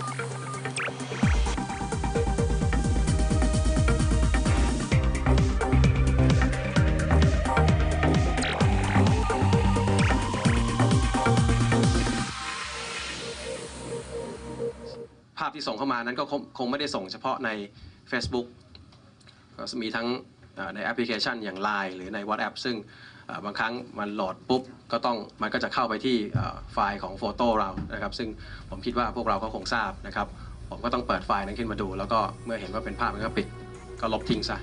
ภาพที่ส่งเข้ามานั้นก็คงไม่ได้ส่งเฉพาะใน Facebook ก็มีทั้ง ในแอปพลิเคชันอย่าง Line หรือใน WhatsApp ซึ่งบางครั้งมันโหลดปุ๊บก็ต้องมันก็จะเข้าไปที่ไฟล์ของโฟโต้เรานะครับซึ่งผมคิดว่าพวกเราก็คงทราบนะครับ ผมก็ต้องเปิดไฟล์นั้นขึ้นมาดู แล้วก็เมื่อเห็นว่าเป็นภาพมันก็ปิดก็ลบทิ้งซะ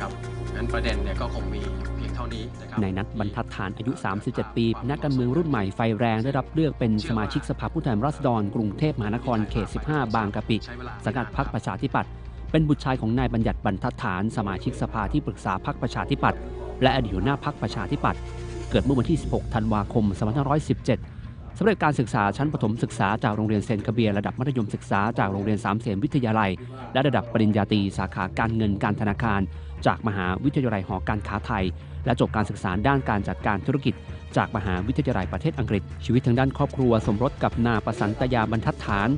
ครับงั้นประเด็นเนี่ยก็คงมีเพียงเท่านี้นะครับในนัดบรรทัดฐานอายุ 37 ปีนักการเมืองรุ่นใหม่ไฟแรงได้รับเลือกเป็นสมาชิกสภาผู้แทนราษฎรกรุงเทพมหานครเขต 15 บางกะปิสังกัดพรรคประชาธิปัตย์ เป็นบุตรชายของนายบัญญัติบรรทัดฐานสมาชิกสภาที่ปรึกษาพรรคประชาธิปัตย์และอดีตหัวหน้าพรรคประชาธิปัตย์เกิดเมื่อวันที่ 16 ธันวาคม 2517สำเร็จการศึกษาชั้นประถมศึกษาจากโรงเรียนเซนคาเบียร์ระดับมัธยมศึกษาจากโรงเรียนสามเสนวิทยาลัย และระดับปริญญาตรีสาขาการเงินการธนาคาร จากมหาวิทยาลัยหอการค้าไทย และจบการศึกษาด้านการจัดการธุรกิจ จากมหาวิทยาลัยประเทศอังกฤษ ชีวิตทางด้านครอบครัวสมรสกับนาประสันตยาบรรทัดฐาน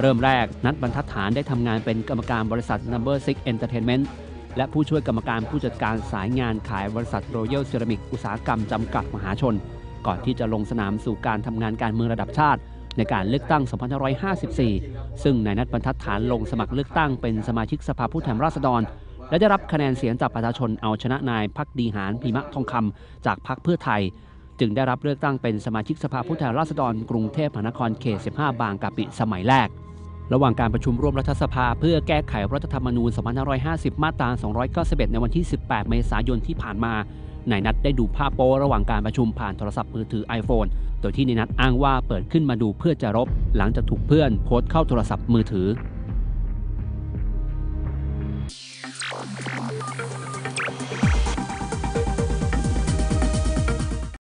เริ่มแรกนัดบรรทัดฐานได้ทำงานเป็นกรรมการบริษัท Number Six Entertainment และผู้ช่วยกรรมการผู้จัดการสายงานขายบริษัท Royal Ceramic อุตสาหกรรมจำกัดมหาชน ก่อนที่จะลงสนามสู่การทำงานการเมืองระดับชาติ ในการเลือกตั้ง 2554 ซึ่งนายนัดบรรทัดฐานลงสมัครเลือกตั้งเป็นสมาชิกสภาผู้แทนราษฎร และได้รับคะแนนเสียงจากประชาชนเอาชนะนายพักดีหารพิมะทองคำจากพรรคเพื่อไทยจึงได้รับเลือกตั้งเป็นสมาชิกสภาผู้แทนราษฎรกรุงเทพมหานครเขต 15 บางกะปิสมัยแรก ระหว่างการประชุมร่วมรัฐสภา เพื่อแก้ไขรัฐธรรมนูญ 2550 มาตรา 291 ในวันที่ 18 เมษายนที่ผ่านมานายนัทได้ดูภาพโป๊ระหว่างการประชุมผ่านโทรศัพท์มือถือ iPhone โดยที่นายนัทอ้างว่าเปิดขึ้นมาดูเพื่อจะรบ หลังจากถูกเพื่อนโพสต์เข้าโทรศัพท์มือถือ